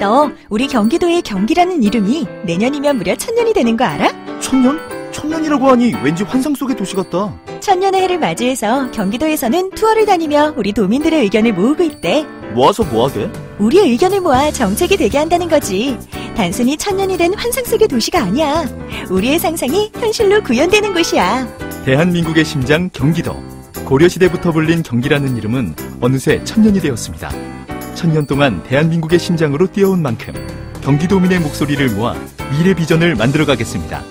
너 우리 경기도의 경기라는 이름이 내년이면 무려 천년이 되는 거 알아? 천년? 천년이라고 하니 왠지 환상 속의 도시 같다. 천년의 해를 맞이해서 경기도에서는 투어를 다니며 우리 도민들의 의견을 모으고 있대. 모아서 뭐하게? 우리의 의견을 모아 정책이 되게 한다는 거지. 단순히 천년이 된 환상 속의 도시가 아니야. 우리의 상상이 현실로 구현되는 곳이야. 대한민국의 심장 경기도. 고려시대부터 불린 경기라는 이름은 어느새 천년이 되었습니다. 천년 동안 대한민국의 심장으로 뛰어온 만큼 경기도민의 목소리를 모아 미래 비전을 만들어 가겠습니다.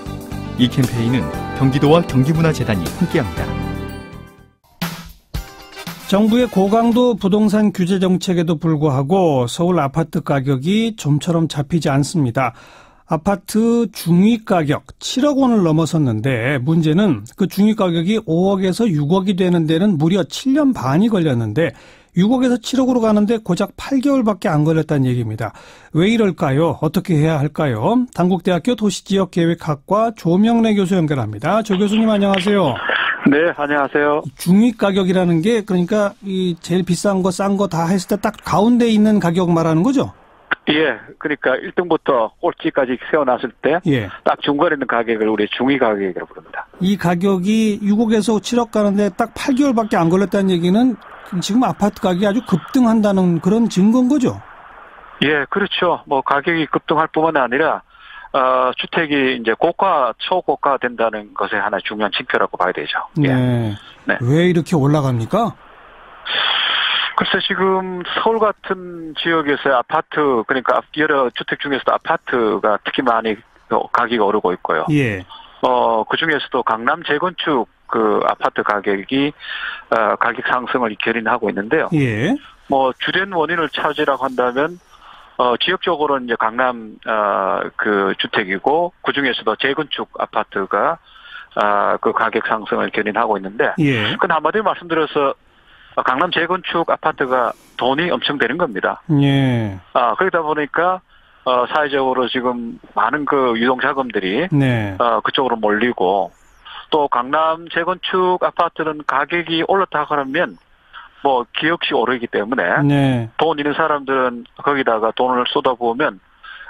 이 캠페인은 경기도와 경기문화재단이 함께합니다. 정부의 고강도 부동산 규제 정책에도 불구하고 서울 아파트 가격이 좀처럼 잡히지 않습니다. 아파트 중위 가격 7억 원을 넘어섰는데 문제는 그 중위 가격이 5억에서 6억이 되는 데는 무려 7년 반이 걸렸는데 6억에서 7억으로 가는데 고작 8개월밖에 안 걸렸다는 얘기입니다. 왜 이럴까요? 어떻게 해야 할까요? 당국대학교 도시지역계획학과 조명래 교수 연결합니다. 조 교수님 안녕하세요. 네, 안녕하세요. 중위 가격이라는 게 그러니까 이 제일 비싼 거 싼 거 다 했을 때 딱 가운데 있는 가격 말하는 거죠? 예, 그러니까 1등부터 꼴찌까지 세워놨을 때, 예. 딱 중간에 있는 가격을 우리 중위 가격이라고 부릅니다. 이 가격이 6억에서 7억 가는데 딱 8개월밖에 안 걸렸다는 얘기는 지금 아파트 가격이 아주 급등한다는 그런 증거인 거죠? 예, 그렇죠. 뭐 가격이 급등할 뿐만 아니라, 어, 주택이 이제 고가, 초고가 된다는 것에 하나 중요한 징표라고 봐야 되죠. 예. 네. 네. 왜 이렇게 올라갑니까? 글쎄 지금 서울 같은 지역에서 아파트, 그러니까 여러 주택 중에서도 아파트가 특히 많이 가격이 오르고 있고요. 예. 어, 그 중에서도 강남 재건축 그 아파트 가격이, 어, 가격 상승을 견인하고 있는데요. 예. 뭐, 주된 원인을 찾으라고 한다면, 어, 지역적으로는 이제 강남, 어, 그 주택이고, 그 중에서도 재건축 아파트가, 아, 그 가격 상승을 견인하고 있는데, 예. 근데 한마디로 말씀드려서, 어, 강남 재건축 아파트가 돈이 엄청 되는 겁니다. 예. 아, 그러다 보니까, 어, 사회적으로 지금 많은 그 유동 자금들이, 네. 어, 그쪽으로 몰리고 또 강남 재건축 아파트는 가격이 올랐다 그러면 뭐 기역시 오르기 때문에 네. 돈 있는 사람들은 거기다가 돈을 쏟아부으면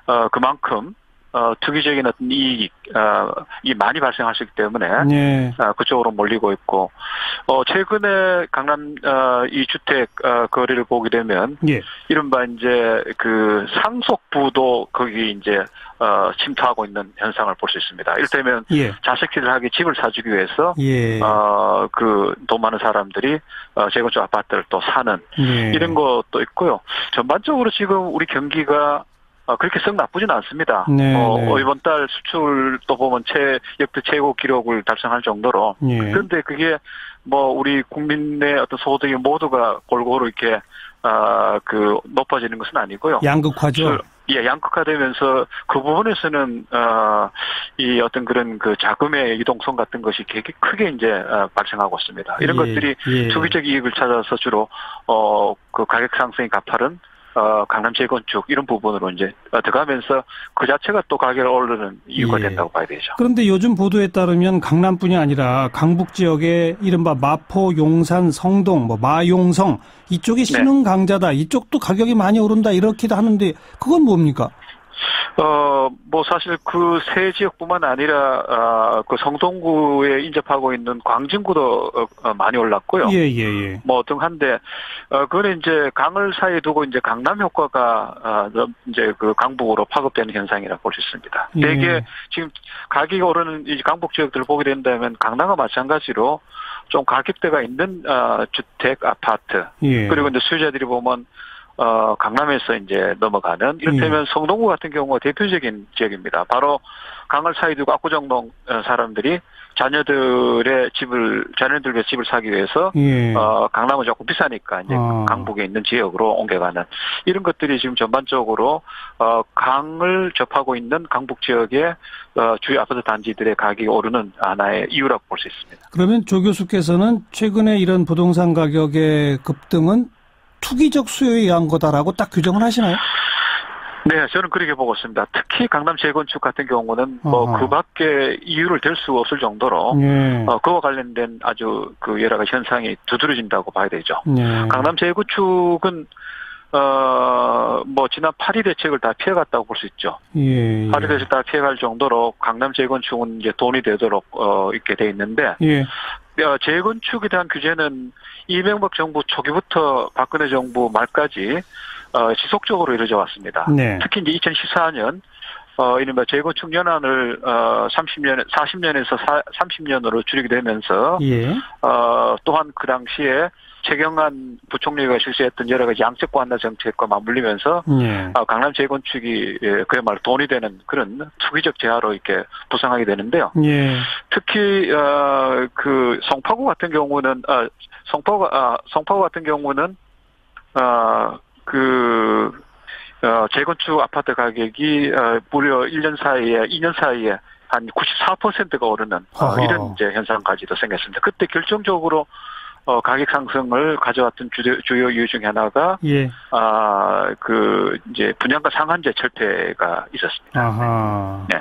어 그만큼 어 투기적인 어떤 이익 어 이 많이 발생할 수 있기 때문에 네. 아, 그쪽으로 몰리고 있고 어 최근에 강남 어 이 주택 어 거래를 보게 되면 예. 이른바 이제 그 상속부도 거기 이제 어 침투하고 있는 현상을 볼 수 있습니다. 이를테면 예. 자식들을 하기 집을 사주기 위해서 예. 어그 돈 많은 사람들이 어 재건축 아파트를 또 사는 예. 이런 것도 있고요. 전반적으로 지금 우리 경기가 어, 그렇게 썩 나쁘진 않습니다. 네, 어, 네. 이번 달 수출도 보면 최, 역대 최고 기록을 달성할 정도로. 예. 그런데 그게 뭐 우리 국민의 어떤 소득이 모두가 골고루 이렇게, 아, 그, 높아지는 것은 아니고요. 양극화죠. 그, 예, 양극화되면서 그 부분에서는 어, 이 어떤 그런 그 자금의 이동성 같은 것이 되게 크게 이제 어, 발생하고 있습니다. 이런 예, 것들이 예. 투기적 이익을 찾아서 주로 어그 가격 상승이 가파른 어 강남 재건축 이런 부분으로 이제 어, 들어가면서 그 자체가 또 가격을 오르는 이유가 예. 된다고 봐야 되죠. 그런데 요즘 보도에 따르면 강남뿐이 아니라 강북 지역의 이른바 마포, 용산, 성동, 뭐 마용성 이쪽이 네. 신흥 강자다. 이쪽도 가격이 많이 오른다 이렇게도 하는데 그건 뭡니까? 어, 뭐 사실 그 세 지역뿐만 아니라 아, 그 성동구에 인접하고 있는 광진구도 어, 어, 많이 올랐고요. 예, 예, 예. 뭐 등한데 어 그거는 이제 강을 사이에 두고 이제 강남 효과가 아 너- 이제 그 강북으로 파급되는 현상이라 볼수 있습니다. 예. 대개 지금 가격이 오르는 이 강북 지역들을 보게 된다면 강남과 마찬가지로 좀 가격대가 있는 어 주택 아파트 예. 그리고 이제 수요자들이 보면 어 강남에서 이제 넘어가는 이를테면 성동구 같은 경우가 대표적인 지역입니다. 바로 강을 사이 두고 압구정동 어, 사람들이 자녀들의 집을 자녀들의 집을 사기 위해서 예. 어, 강남은 조금 비싸니까 이제 아. 강북에 있는 지역으로 옮겨가는 이런 것들이 지금 전반적으로 어, 강을 접하고 있는 강북 지역의 어, 주요 아파트 단지들의 가격이 오르는 하나의 이유라고 볼 수 있습니다. 그러면 조 교수께서는 최근에 이런 부동산 가격의 급등은 투기적 수요에 의한 거다라고 딱 규정을 하시나요? 네, 저는 그렇게 보고 있습니다. 특히 강남 재건축 같은 경우는 뭐 어허. 그 밖에 이유를 댈 수 없을 정도로 예. 어, 그와 관련된 아주 그 여러 가지 현상이 두드러진다고 봐야 되죠. 예. 강남 재건축은 어, 뭐, 지난 파리 대책을 다 피해갔다고 볼 수 있죠. 예, 예. 파리 대책 다 피해갈 정도로 강남 재건축은 이제 돈이 되도록, 어, 있게 돼 있는데, 예. 어, 재건축에 대한 규제는 이명박 정부 초기부터 박근혜 정부 말까지, 어, 지속적으로 이루어져 왔습니다. 네. 특히 이제 2014년, 어, 이른바 재건축 연한을, 어, 30년, 40년에서 30년으로 줄이게 되면서, 예. 어, 또한 그 당시에 최경환 부총리가 실시했던 여러 가지 양적 완화 정책과 맞물리면서 예. 어, 강남 재건축이 예, 그야말로 돈이 되는 그런 투기적 재화로 이렇게 부상하게 되는데요. 예. 특히 어, 그 성파구 같은 경우는 아, 성파구 아, 성파구 같은 경우는 어그 어, 재건축 아파트 가격이 어, 무려 1년 사이에 2년 사이에 한 94%가 오르는 어, 어허. 이런 이제 현상까지도 생겼습니다. 그때 결정적으로 어, 가격 상승을 가져왔던 주요, 주요 이유 중에 하나가 예. 아, 그 이제 분양가 상한제 철폐가 있었습니다. 아하. 네.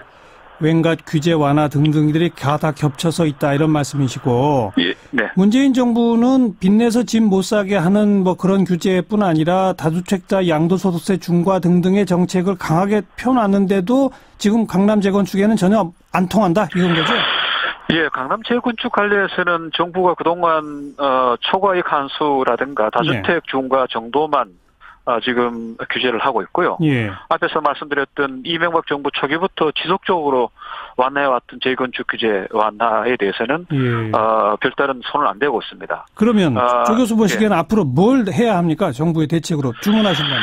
왠가 규제 완화 등등들이 다 겹쳐서 있다 이런 말씀이시고 예, 네. 문재인 정부는 빚내서 집 못 사게 하는 뭐 그런 규제뿐 아니라 다주택자 양도소득세 중과 등등의 정책을 강하게 펴놨는데도 지금 강남 재건축에는 전혀 안 통한다 이런 거죠? 예, 강남 재건축 관련해서는 정부가 그동안 어, 초과이익 한수라든가 다주택 네. 중과 정도만 어, 지금 규제를 하고 있고요. 예. 앞에서 말씀드렸던 이명박 정부 초기부터 지속적으로 완화해왔던 재건축 규제 완화에 대해서는 예. 어, 별다른 손을 안 대고 있습니다. 그러면 아, 조 교수 보시기에는 앞으로 뭘 해야 합니까? 정부의 대책으로 주문하신다면.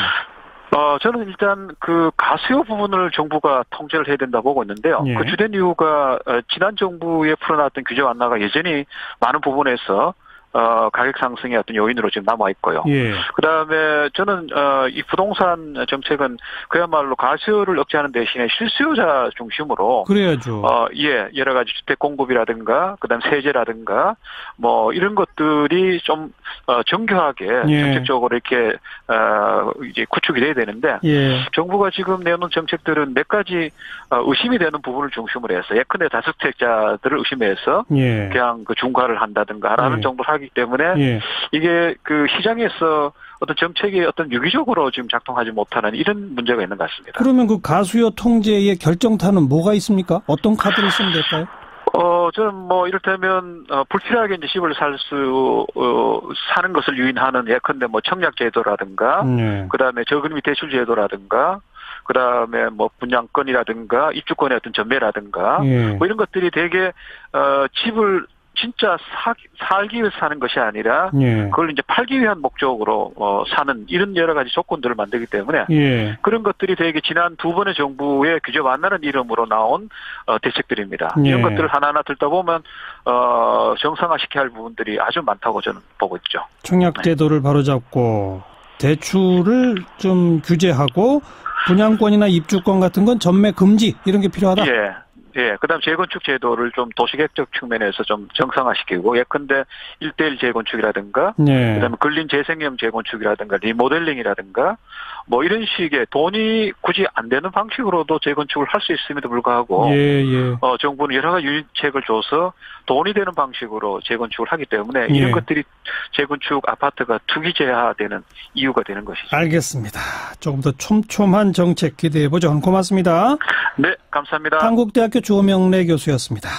어, 저는 일단 그 가수요 부분을 정부가 통제를 해야 된다 보고 있는데요. 예. 그 주된 이유가 어, 지난 정부에 풀어놨던 규제 완화가 여전히 많은 부분에서 어, 가격 상승의 어떤 요인으로 지금 남아 있고요. 예. 그다음에 저는 어, 이 부동산 정책은 그야말로 가수요를 억제하는 대신에 실수요자 중심으로 그래야죠. 어, 예, 여러 가지 주택 공급이라든가, 그 다음 세제라든가, 뭐, 이런 것들이 좀, 어, 정교하게 예. 정책적으로 이렇게, 어, 이제 구축이 돼야 되는데, 예. 정부가 지금 내놓은 정책들은 몇 가지, 어, 의심이 되는 부분을 중심으로 해서, 예컨대 다주택자들을 의심해서, 예. 그냥 그 중과를 한다든가 하는 예. 정도를 하기 때문에, 예. 이게 그 시장에서 어떤 정책이 어떤 유기적으로 지금 작동하지 못하는 이런 문제가 있는 것 같습니다. 그러면 그 가수요 통제의 결정타는 뭐가 있습니까? 어떤 카드를 쓰면 될까요? 어, 저는 뭐, 이를테면, 어, 불필요하게 이제 집을 살 수, 어, 사는 것을 유인하는 예컨대 뭐 청약제도라든가, 네. 그 다음에 저금리 대출제도라든가, 그 다음에 뭐 분양권이라든가, 입주권의 어떤 전매라든가, 예. 뭐 이런 것들이 되게, 어, 집을 진짜 사, 살기 위해서 사는 것이 아니라, 예. 그걸 이제 팔기 위한 목적으로, 어, 사는 이런 여러 가지 조건들을 만들기 때문에, 예. 그런 것들이 되게 지난 두 번의 정부의 규제 완화는 이름으로 나온 어, 대책들입니다. 예. 이런 것들을 하나하나 들다 보면 어, 정상화시켜야 할 부분들이 아주 많다고 저는 보고 있죠. 청약 제도를 바로잡고 대출을 좀 규제하고 분양권이나 입주권 같은 건 전매 금지 이런 게 필요하다. 예. 예, 그 다음 재건축 제도를 좀 도시계획적 측면에서 좀 정상화시키고, 예컨대 일대일 재건축이라든가, 네. 그 다음에 근린 재생형 재건축이라든가, 리모델링이라든가, 뭐 이런 식의 돈이 굳이 안 되는 방식으로도 재건축을 할 수 있음에도 불구하고, 예, 예. 어, 정부는 여러 가지 유인책을 줘서 돈이 되는 방식으로 재건축을 하기 때문에 예. 이런 것들이 재건축 아파트가 투기제화되는 이유가 되는 것이죠. 알겠습니다. 조금 더 촘촘한 정책 기대해 보죠. 고맙습니다. 네, 감사합니다. 한국대학교 조명래 교수였습니다.